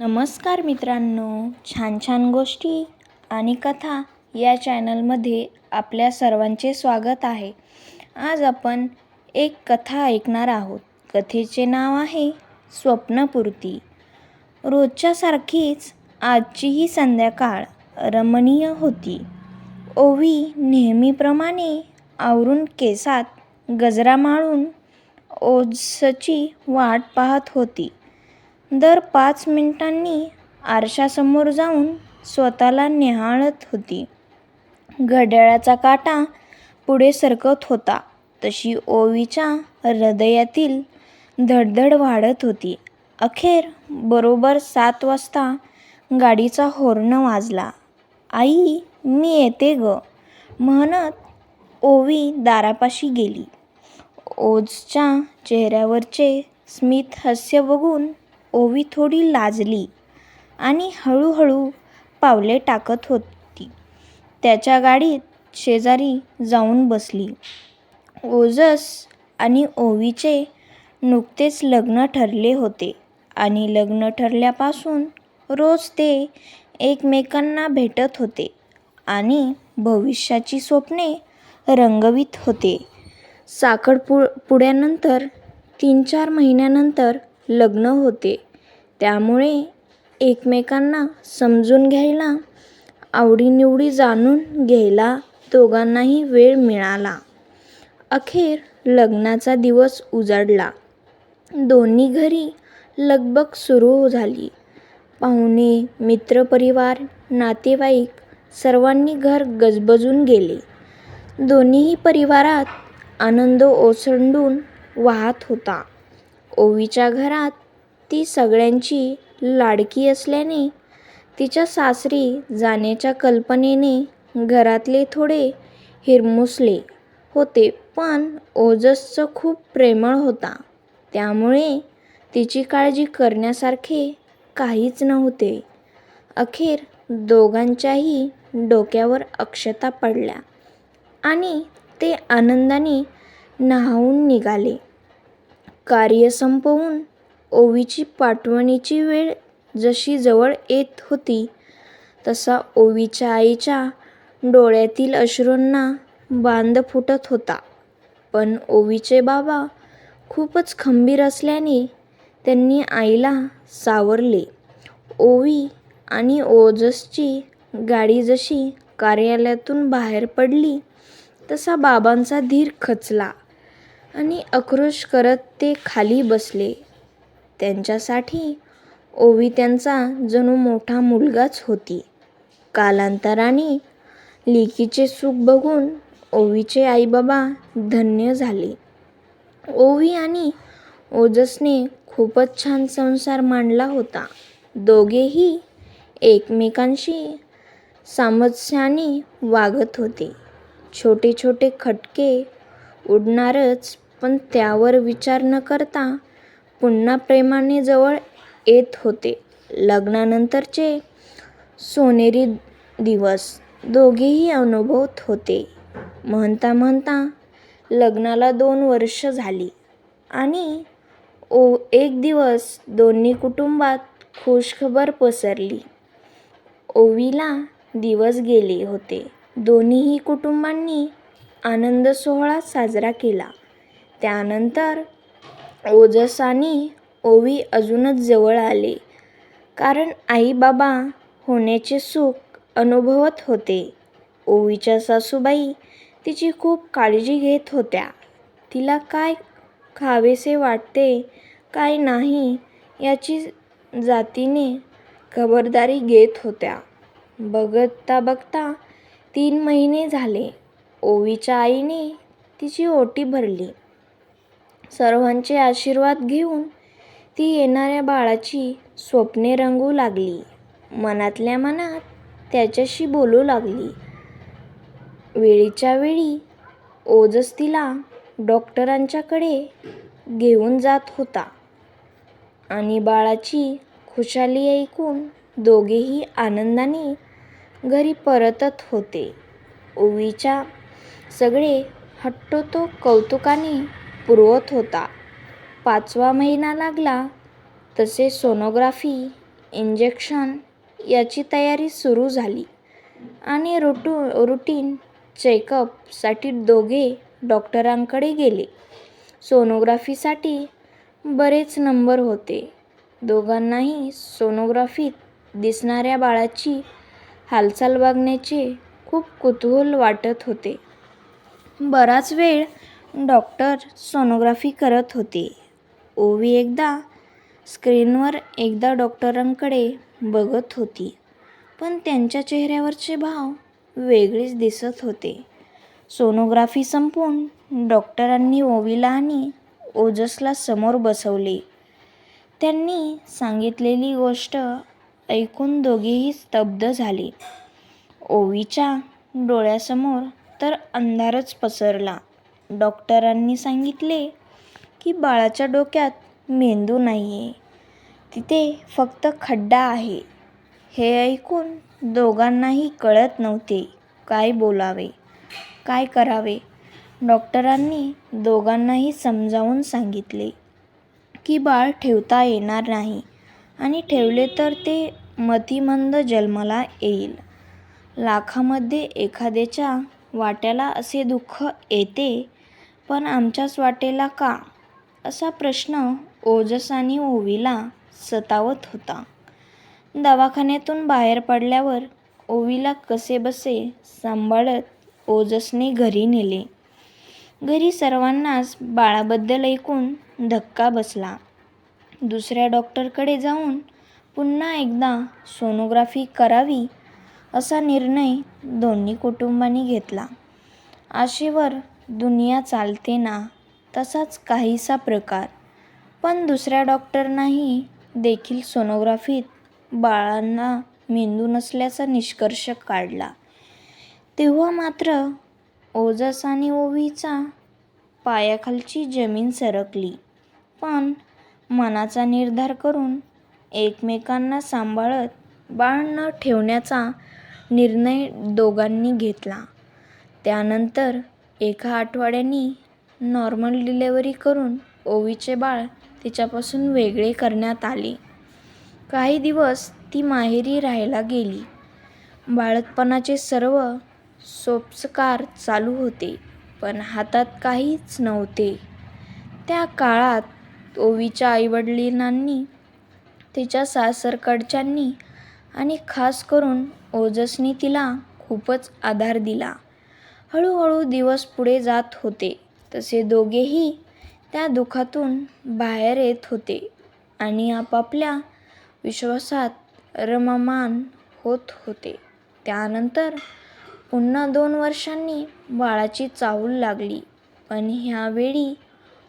नमस्कार मित्रांनो छान छान गोष्टी आणि कथा या चॅनलमध्ये आपल्या सर्वांचे स्वागत आहे. आज आपण एक कथा ऐकणार आहोत. कथेचे नाव आहे स्वप्नपूर्ती. रोजच्यासारखीच आजचीही संध्याकाळ रमणीय होती. ओवी नेहमीप्रमाणे आवरून केसात गजरा माळून ओझची वाट पाहत होती. दर पाच मिनिटांनी आरशासमोर जाऊन स्वतःला निहाळत होती. घड्याळाचा काटा पुढे सरकत होता. तशी ओवीच्या हृदयातील धडधड वाढत होती. अखेर बरोबर सात वाजता गाडीचा हॉर्न वाजला. आई मी येते ग म्हणत ओवी दारापाशी गेली. ओजच्या चेहऱ्यावरचे स्मित हास्य बघून ओवी थोडी लाजली आणि हळूहळू पावले टाकत होती. त्याच्या गाडीत शेजारी जाऊन बसली. ओजस आणि ओवीचे नुकतेच लग्न ठरले होते आणि लग्न ठरल्यापासून रोज ते एकमेकांना भेटत होते आणि भविष्याची स्वप्ने रंगवीत होते. साखरपु पुड्यानंतर तीन चार महिन्यानंतर लग्न होते. त्यामुळे एकमेकांना समजून घ्यायला आवडीनिवडी जाणून घ्यायला दोघांनाही वेळ मिळाला. अखेर लग्नाचा दिवस उजाडला. दोन्ही घरी लगबग सुरू झाली. पाहुणे मित्रपरिवार नातेवाईक सर्वांनी घर गजबजून गेले. दोन्हीही परिवारात आनंद ओसंडून वाहत होता. ओवीच्या घरात ती सगळ्यांची लाडकी असल्याने तिच्या सासरी जाण्याच्या कल्पनेने घरातले थोडे हिरमुसले होते पण ओजसचं खूप प्रेमळ होता. त्यामुळे तिची काळजी करण्यासारखे काहीच नव्हते. अखेर दोघांच्याही डोक्यावर अक्षता पडल्या आणि ते आनंदाने न्हाऊन निघाले. कार्य संपवून ओवीची पाठवणीची वेळ जशी जवळ येत होती तसा ओवीच्या आईच्या डोळ्यातील अश्रूंना बांध फुटत होता. पण ओवीचे बाबा खूपच खंबीर असल्याने त्यांनी आईला सावरले. ओवी आणि ओजसची गाडी जशी कार्यालयातून बाहेर पडली तसा बाबांचा धीर खचला आणि आक्रोश करत ते खाली बसले. त्यांच्यासाठी ओवी त्यांचा जणू मोठा मुलगाच होती. कालांतराने लेकीचे सुख बघून ओवीचे आईबाबा धन्य झाले. ओवी आणि ओजसने खूपच छान संसार मांडला होता. दोघेही एकमेकांशी सामंजस्याने वागत होते. छोटे छोटे खटके उडणारच पण त्यावर विचार न करता पुन्हा प्रेमाने जवळ येत होते. लग्नानंतरचे सोनेरी दिवस दोघेही अनुभवत होते. म्हणता म्हणता लग्नाला दोन वर्ष झाली आणि ओ एक दिवस दोन्ही कुटुंबात खुशखबर पसरली. ओवीला दिवस गेले होते. दोन्हीही कुटुंबांनी आनंद सोहळा साजरा केला. त्यानंतर ओजस आणि ओवी अजूनच जवळ आले. कारण आईबाबा होण्याचे सुख अनुभवत होते. ओवीच्या सासूबाई तिची खूप काळजी घेत होत्या. तिला काय खावेसे वाटते काय नाही याची जातीने खबरदारी घेत होत्या. बघता बघता तीन महिने झाले. ओवीच्या आईने तिची ओटी भरली. सर्वांचे आशीर्वाद घेऊन ती येणाऱ्या बाळाची स्वप्ने रंगू लागली. मनातल्या मनात त्याच्याशी बोलू लागली. वेळीच्या वेळी ओजस तिला डॉक्टरांच्याकडे घेऊन जात होता आणि बाळाची खुशाली ऐकून दोघेही आनंदाने घरी परतत होते. ओवीच्या सगळे हट्टो तो कौतुकाने पुरवत होता. पाचवा महिना लागला तसे सोनोग्राफी इंजेक्शन याची तयारी सुरू झाली आणि रुटू रुटीन चेकअपसाठी दोघे डॉक्टरांकडे गेले. सोनोग्राफीसाठी बरेच नंबर होते. दोघांनाही सोनोग्राफीत दिसणाऱ्या बाळाची हालचाल बघण्याचे खूप कुतूहल वाटत होते. बराच वेळ डॉक्टर सोनोग्राफी करत होते. ओवी एकदा स्क्रीनवर एकदा डॉक्टरांकडे बघत होती पण त्यांच्या चेहऱ्यावरचे भाव वेगळेच दिसत होते. सोनोग्राफी संपून डॉक्टरांनी ओवीला आणि ओजसला समोर बसवले. त्यांनी सांगितलेली गोष्ट ऐकून दोघेही स्तब्ध झाले. ओवीच्या डोळ्यासमोर तर अंधारच पसरला. डॉक्टरांनी सांगितले की बाळाच्या डोक्यात मेंदू नाही आहे तिथे फक्त खड्डा आहे. हे ऐकून दोघांनाही कळत नव्हते काय बोलावे काय करावे. डॉक्टरांनी दोघांनाही समजावून सांगितले की बाळ ठेवता येणार नाही आणि ठेवले तर ते मतिमंद जन्माला येईल. लाखामध्ये एखाद्याच्या वाट्याला असे दुःख येते पण आमच्याच वाटेला का? असा प्रश्न ओजस आणि ओवीला सतावत होता. दवाखान्यातून बाहेर पडल्यावर ओवीला कसेबसे सांभाळत ओजसने घरी नेले. घरी सर्वांनाच बाळाबद्दल ऐकून धक्का बसला. दुसऱ्या डॉक्टरकडे जाऊन पुन्हा एकदा सोनोग्राफी करावी असा निर्णय दोन्ही कुटुंबांनी घेतला. आशेवर दुनिया चालते ना तसाच काहीसा प्रकार. पण दुसऱ्या डॉक्टरनाही देखील सोनोग्राफीत बाळांना मेंदू नसल्याचा निष्कर्ष काढला. तेव्हा मात्र ओजस आणि ओवीचा पायाखालची जमीन सरकली. पण मनाचा निर्धार करून एकमेकांना सांभाळत बाळ न ठेवण्याचा निर्णय दोघांनी घेतला. त्यानंतर एका आठवड्यानी नॉर्मल डिलेवरी करून ओवीचे बाळ तिच्यापासून वेगळे करण्यात आले. काही दिवस ती माहेरी राहायला गेली. बाळतपणाचे सर्व सोपस्कार चालू होते पण हातात काहीच नव्हते. त्या काळात ओवीच्या आईवडिलांनी तिच्या सासरकडच्यांनी आणि खास करून ओजसनी तिला खूपच आधार दिला. हळूहळू दिवस पुढे जात होते. तसे दोघेही त्या दुःखातून बाहेर येत होते आणि आपापल्या विश्वासात रममाण होत होते. त्यानंतर पुन्हा दोन वर्षांनी बाळाची चाहूल लागली. पण ह्यावेळी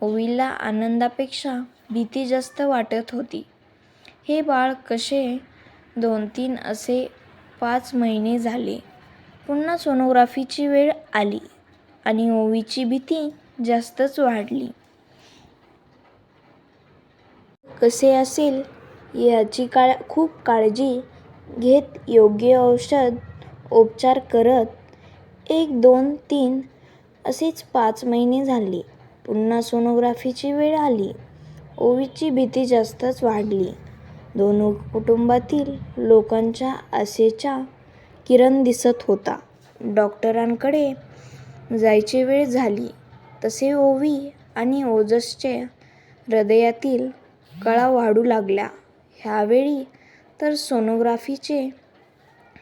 ओवीला आनंदापेक्षा भीती जास्त वाटत होती. हे बाळ कसे दोन तीन असे पाच महिने झाले. पुन्हा सोनोग्राफीची वेळ आली आणि ओवीची भीती जास्तच वाढली. कसे असेल याची काळ खूप काळजी घेत योग्य औषध उपचार करत एक दोन तीन असेच पाच महिने झाले. पुन्हा सोनोग्राफीची वेळ आली. ओवीची भीती जास्तच वाढली. दोन कुटुंबातील लोकांच्या आशेच्या किरण दिसत होता. डॉक्टरांकडे जायची वेळ झाली. तसे ओवी आणि ओजसच्या हृदयातील कळा वाढू लागल्या. ह्यावेळी तर सोनोग्राफीचे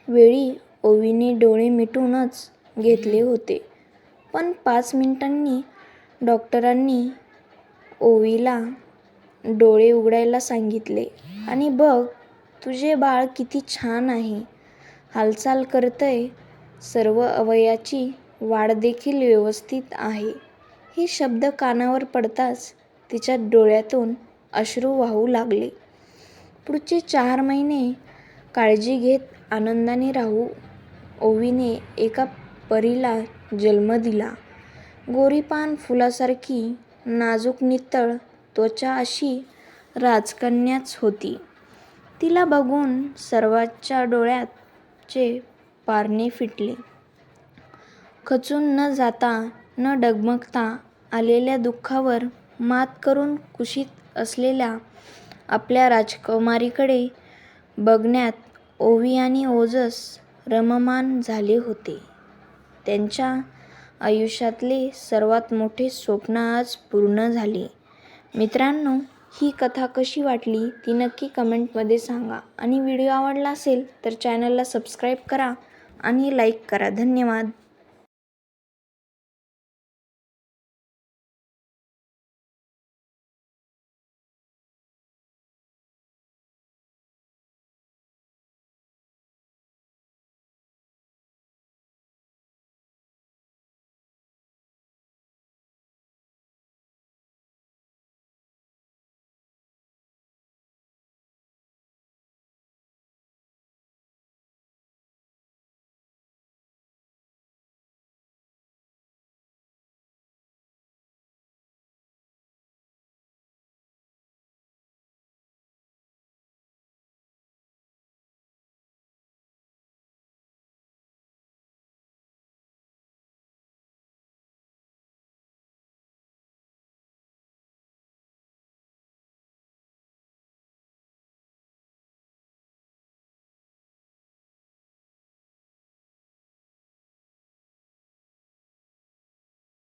वेळी ओवीने डोळे मिटूनच घेतले होते. पण पाच मिनिटांनी डॉक्टरांनी ओवीला डोळे उघडायला सांगितले. आणि बघ तुझे बाळ किती छान आहे. हालचाल करतंय सर्व अवयवाची वाढदेखील व्यवस्थित आहे. हे शब्द कानावर पडताच तिच्या डोळ्यातून अश्रू वाहू लागले. पुढचे चार महिने काळजी घेत आनंदाने राहू. ओवीने एका परीला जन्म दिला. गोरीपान फुलासारखी नाजूक नितळ त्वचा अशी राजकन्याच होती. तिला बघून सर्वांच्या चे पारणे फिटले खचून न जाता न डगमगता आलेल्या दुःखावर मात करून कुशीत असलेल्या आपल्या राजकुमारीकडे बघण्यात ओवी आणि ओजस रममाण झाले होते. त्यांच्या आयुष्यातले सर्वात मोठे स्वप्न आज पूर्ण झाले. मित्रांनो, ही कथा कशी वाटली ती नक्की कमेंटमध्ये सांगा आणि व्हिडिओ आवडला असेल तर चॅनलला सबस्क्राईब करा आणि लाईक करा. धन्यवाद.